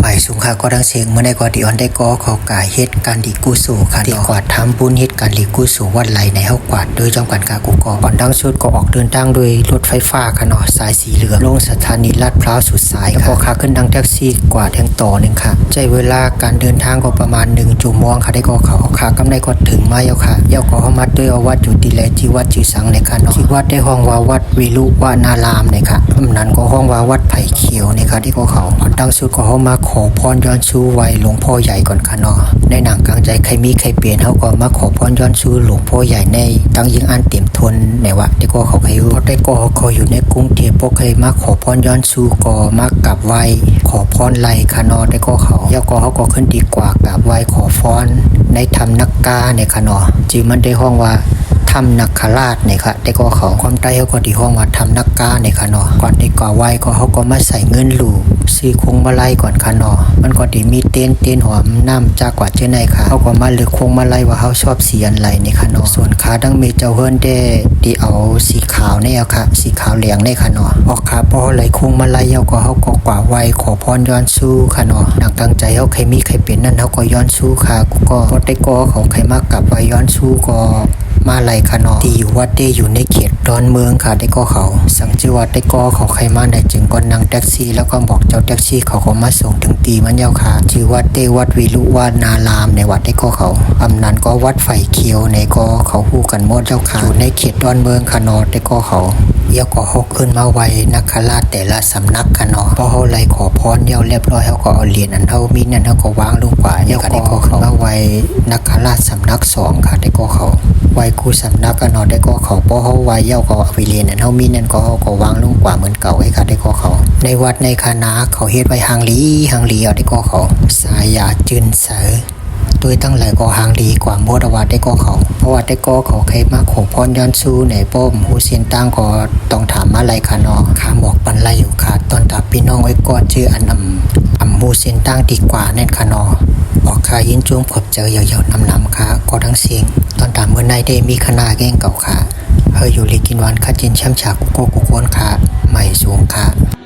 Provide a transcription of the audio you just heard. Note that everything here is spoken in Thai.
หมายสูงค่ะก็ดังเสียงเมื่อในกอดีออนได้ก็ขอกาเฮ็ดการดีกู้สู่ค่ะที่กวาดทำบุญเฮ็ดการดีกู้สู่วัดไหลในเฮากวาดโดยจำกัดกากุกอก่อนดังสุดก็ออกเดินทางโดยรถไฟฟ้าค่ะเนาะสายสีเหลืองลงสถานีลาดพร้าวสุดสายค่ะพอขาขึ้นดังแท็กซี่กว่าแทงต่อหนึ่งค่ะใจเวลาการเดินทางก็ประมาณ1ชั่วโมงค่ะได้ก็เขาขากำไรก็ถึงมาแล้วค่ะเย้าก็เข้ามาด้วยอวัดอยู่ที่แลที่วัดจือสังในค่ะเนาะที่วัดได้ห้องว่าวัดวิรุวานารามเนี่ยค่ะอำนั้นก็ห้องว่าวัดไผ่เขียวเนี่ยค่ะที่ก็เขาดังสุดก็เข้ามาขอพรย้อนชูไว้หลวงพ่อใหญ่ก่อนค่ะเนาะในหนังกลางใจใครมีใครเปลี่ยนเขาก็มาขอพรย้อนชูหลวงพ่อใหญ่ในตั้งยิงอันเต็มทนในวะที่ก็เขาเคยรู้ได้ก็เขาอยู่ในกรุงเทพพวกเคยมาขอพรย้อนชูก็มากราบไหว้ขอพรไหลค่ะเนาะได้ก็เขาแล้วก็เขาก็ขึ้นดีกว่ากราบไหว้ขอพรในธรรมนักกาในค่ะเนาะจีมันได้ห้องว่า ทำนักขราชเนี่ยค่ะแต่ก็เขาความใต้เขาก็ที่ห้องว่าทำนักกาเนี่ยค่ะเนาะก่อนที่ก่อไหวก็เขาก็มาใส่เงินหลูซื้อคงมาไล่ก่อนค่ะเนาะมันก็ที่มีเต้นเต้นหอมน้ำจากกว่าเจ้าในค่ะเขาก็มาเลือกคงมาไล่ว่าเขาชอบสีอันไรเนี่ยค่ะเนาะส่วนขาดังมีเจ้าเฮิร์นได้ที่เอาสีขาวเนี่ยค่ะ สีขาวเหลืองเนี่ยค่ะเนาะออกขาพอไหลคงมาไล่เขาก็เขาก็กว่าไหวขอพรย้อนสู้ค่ะเนาะดังตั้งใจเขาใครมีใครเปลี่ยนนั่นเขาก็ย้อนสู้ค่ะกูก็ได้ก็เขาใครมากกลับไว้ย้อนสู้ก็ มาไลคานอที่อยู่วัดได้อยู่ในเขตดอนเมืองค่ะได้ก็เขา สั่งจังหวัดได้ก็เขาใครมาได้จึงก็นั่งแท็กซี่แล้วก็บอกเจ้าแท็กซี่เขาก็มาส่งถึงตีมันยาวค่ะชื่อวัดได้วัดวิลุวานารามในวัดได้ก็เขาอำนันก็วัดไฟเขียวในก็เขาคู่กันหมดเจ้าค่ะอยู่ในเขตดอนเมืองคานอได้ก็เขา เดี๋ยวก็เขาขึ้นมาไว้นักขราชแต่ละสำนักกันเนาะพอเขาไล่ขอพรเดี๋ยวเรียบร้อยเขาก็เอาเหรียญอันเท่ามีนั่นเขาก็วางลงกว่าเดี๋ยวก็ได้ก็เขามาไว้นักขราชสำนักสองค่ะได้ก็เขาไว้ครูสำนักกันเนาะได้ก็เขาพอเขาไว้เย้าก็เอาไปเรียนอันเท่ามีนั่นก็เขาก็วางลงกว่าเหมือนเก่าให้ค่ะได้ก็เขา ในวัดในคณะเขาเฮ็ดไว้หางหลีหางหลีเอาได้ก็เขาสายยาจืนเสือ ด้วยตั้งหลายก็หางดีกว่าโมดวัดได้ก็เขาเพราะว่าได้ก็เขาเคยมาขอพรย้อนสู้ในป้อมหูเซียนตั้งก็ต้องถามมาไรค่ะเนาะข้าบอกปันไรอยู่ค่ะตอนตาพี่น้องไว้ก่อนชื่ออันอำอำหูเซียนตั้งดีกว่าแน่นค่ะเนาะบอกค่ะยินจวงพบเจอเยาวๆนำๆค่ะก็ทั้งเสียง ตอนตามเมื่อในได้มีคณะแก่งเก่าค่ะเฮยอยู่ลีกินวันคัดจินช่มฉากกุโกกุโกนค่ะใหม่สูงค่ะ